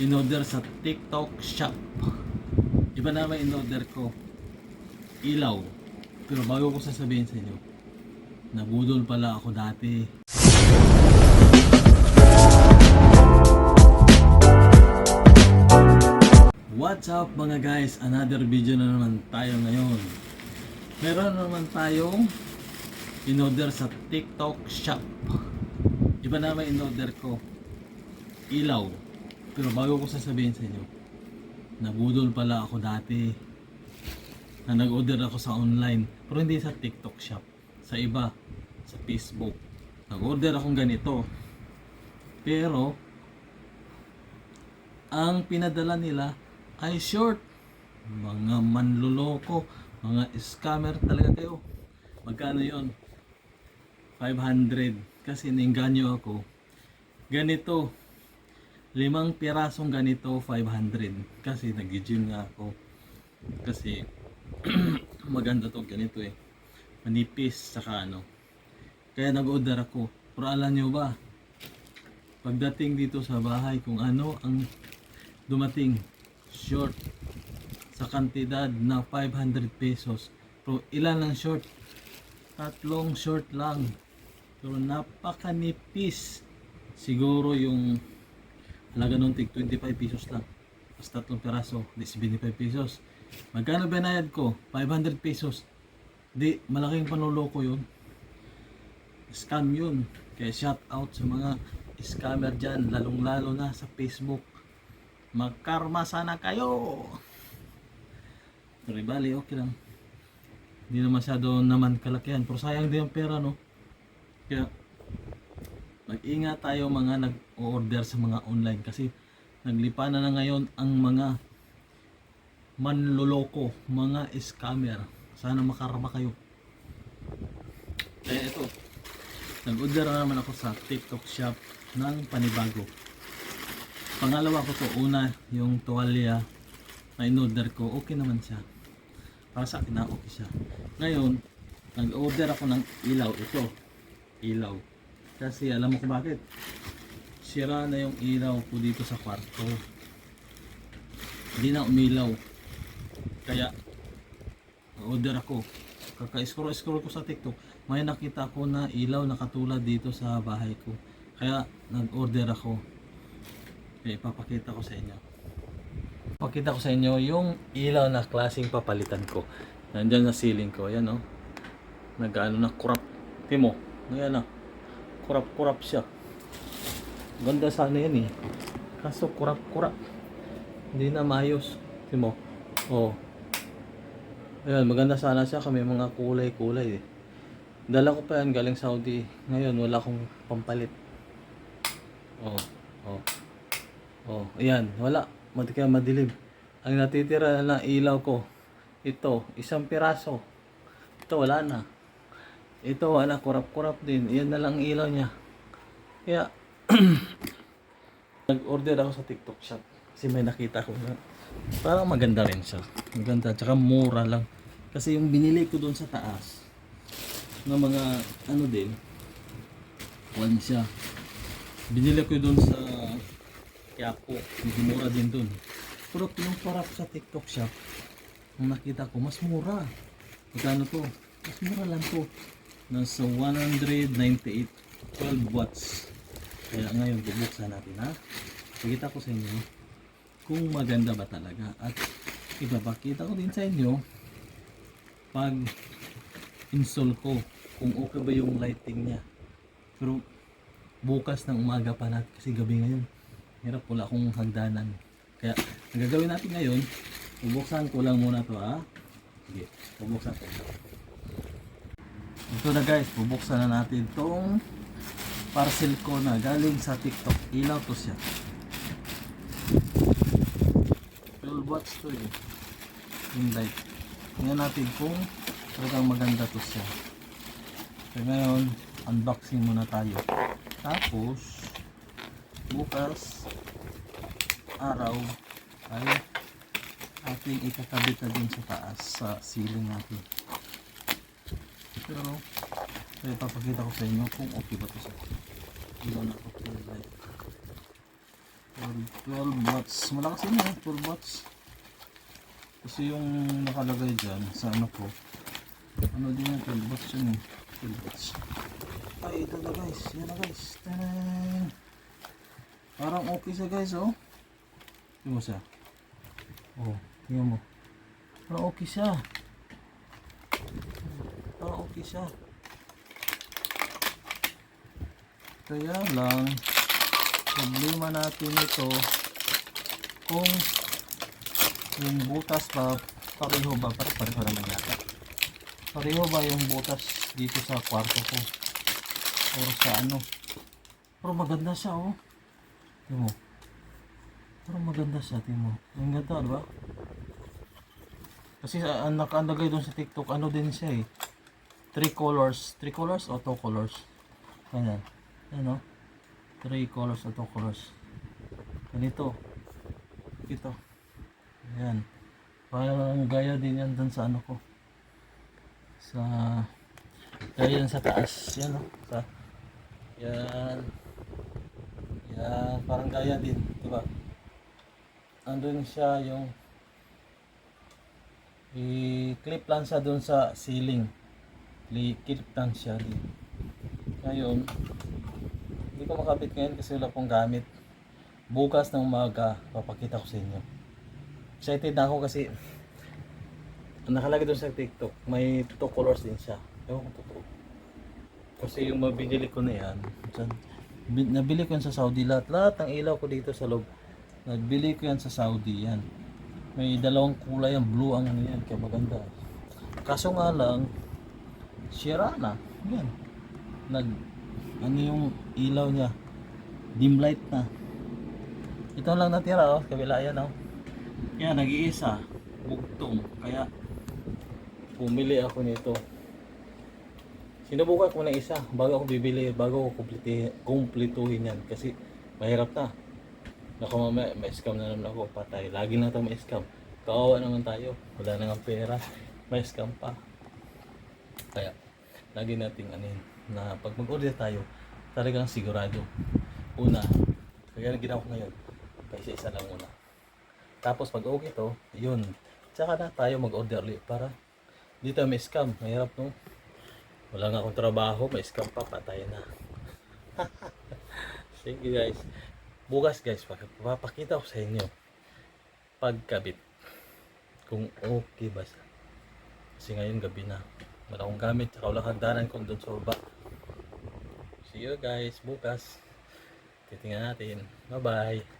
in-order sa TikTok shop. Iba naman in-order ko. Ilaw. Pero bago ko sasabihin sa inyo, nabudol pala ako dati. What's up mga guys? Another video na naman tayo ngayon. Meron na naman tayong in-order sa TikTok shop. Iba naman in-order ko. Ilaw. Pero bago ko sasabihin sa inyo, nabudol pala ako dati. Na nag-order ako sa online. Pero hindi sa TikTok shop. Sa iba. Sa Facebook. Nag-order akong ganito. Pero, ang pinadala nila ay short. Mga manluloko, mga scammer talaga kayo. Magkano yon? 500. Kasi nainganyo ako. Ganito. Limang pirasong ganito, 500. Kasi nag-gym nga ako. Kasi maganda to ganito eh. Manipis, saka ano. Kaya nag-order ako. Pero alam nyo ba, pagdating dito sa bahay kung ano ang dumating short sa kantidad na 500 pesos pero ilan lang short tatlong short lang pero napakanipis siguro yung halaga nung tig 25 pesos lang mas tatlong peraso di 75 pesos magkano binayad ko 500 pesos di malaking panuloko yun scam yun. Kaya shout out sa mga scammer dyan, lalong lalo na sa Facebook. Magkarma sana kayo! Pero bali, okay lang. Hindi na masyado naman kalakihan. Pero sayang din ang pera, no? Kaya, mag-ingat tayo mga nag-order sa mga online kasi naglipa na na ngayon ang mga manloloko, mga scammer. Sana makarma kayo. Kaya ito, Nag-order na naman ako sa TikTok shop ng panibago. Pangalawa ko to, una yung tuwalya na in-order ko, okay naman siya. Para sa akin na okay siya. Ngayon, nag-order ako ng ilaw. Ito, ilaw. Kasi alam mo kung bakit? Sira na yung ilaw ko dito sa kwarto. Hindi na umilaw. Kaya, order ako. Kaka-scroll-scroll ko sa TikTok, may nakita ko na ilaw na katulad dito sa bahay ko. Kaya nag-order ako. Okay, ipapakita ko sa inyo. Pakita ko sa inyo yung ilaw na klaseng papalitan ko. Nandyan sa ceiling ko. Ayan o. Oh. Nag-ano na kurap. Timo. Ayan na. Kurap-kurap siya. Ganda sana yan eh. Kaso kurap-kurap. Hindi na maayos. Timo. Oh. Ayan, maganda sana siya kami mga kulay-kulay eh. Dala ko pa yan galing Saudi. Ngayon wala akong pampalit. Oh, oh. Oh, ayan, wala. Kaya madilim. Ang natitira na ilaw ko, ito, isang piraso. Ito, wala na. Ito, wala, kurap-kurap din. Iyan na lang ang ilaw niya. Kaya, nag-order ako sa TikTok shop. Kasi may nakita ko na parang maganda rin siya. Maganda, tsaka mura lang. Kasi yung binili ko doon sa taas, na mga ano din, one siya. Binili ko doon sa Quiapo, medyo mura din doon. Pero kinumpara ko sa TikTok shop, ang nakita ko, mas mura. Magkano to? Mas mura lang to. Nasa 198, 12 watts. Kaya ngayon, bubuksan natin ha. Pakita ko sa inyo kung maganda ba talaga. At ipapakita ko din sa inyo pag install ko kung okay ba yung lighting niya. Pero bukas ng umaga pa natin kasi gabi ngayon. Hirap wala akong hagdanan. Kaya ang gagawin natin ngayon, bubuksan ko lang muna to ha. Sige, bubuksan ko. Ito na guys, bubuksan na natin tong parcel ko na galing sa TikTok. Ilaw to siya. 12 watts to eh. Yung light. Tingnan natin kung talagang maganda to siya. So ngayon, unboxing muna tayo. Tapos, bukas, araw, ay ating ikakabit na din sa taas sa ceiling natin. Pero, kaya papakita ko sa inyo kung okay ba to sa ilaw na ko light. 12 watts. Malakas yun eh, 12 watts. Kasi yung nakalagay dyan sa ano ko, ano din yung 12 watts yun eh. 12 watts. Ay, ito na guys. Yan na guys. Tanan! Parang okay siya guys oh. Tingnan mo siya. Oh, tingnan mo. Parang okay siya. Parang okay siya. Kaya lang, problema natin ito kung yung butas ba pareho ba? Para pareho naman yata. Pareho ba yung butas dito sa kwarto ko? Or sa ano? Pero maganda siya oh. Tingnan mo pero maganda siya tingnan mo ang ganda diba kasi sa ang nakalagay doon sa tiktok ano din siya eh three colors three colors o two colors ganyan ano three colors o two colors ganito ito Ayan. Parang gaya din yan dun sa ano ko. Sa gaya yan sa taas. Yan o. Sa yan. Yan. Parang gaya din. Diba? Andun siya yung i-clip lang siya dun sa ceiling. Lang siya din. Ngayon, hindi ko makapit ngayon kasi wala pong gamit. Bukas ng umaga, papakita ko sa inyo. Excited na ako kasi nakalagay doon sa TikTok may two colors din siya. Ewan ko totoo. Kasi yung mabinili ko na yan dyan, bi- nabili ko yan sa Saudi. Lahat lahat ng ilaw ko dito sa loob nabili ko yan sa Saudi yan. May dalawang kulay ang blue ang ano yan kaya maganda. Kaso nga lang sira na yan nag ano yung ilaw niya dim light na ito lang natira oh kabila yan oh yan, nag-iisa. Bugtong. Kaya, bumili ako nito. Sinubukan ko na isa bago ako bibili, bago ako kumplituhin yan. Kasi, mahirap na. Naku mamaya, may scam na naman ako, patay. Lagi na tayo may scam. Kawawa naman tayo. Wala na nga pera. May scam pa. Kaya, lagi nating anin na pag mag-order tayo, talagang sigurado. Una, kaya ginawa ko ngayon, pa isa-isa lang muna. Tapos pag okay to, yun. Tsaka na tayo mag-order ulit para dito may scam. Mahirap no? Wala nga akong trabaho, may scam pa, patay na. Sige guys. Bukas guys, papakita ko sa inyo pagkabit. Kung okay ba siya. Kasi ngayon gabi na. Wala akong gamit, tsaka wala hagdanan kung doon sa baba. See you guys, bukas. Titingnan natin. Bye-bye.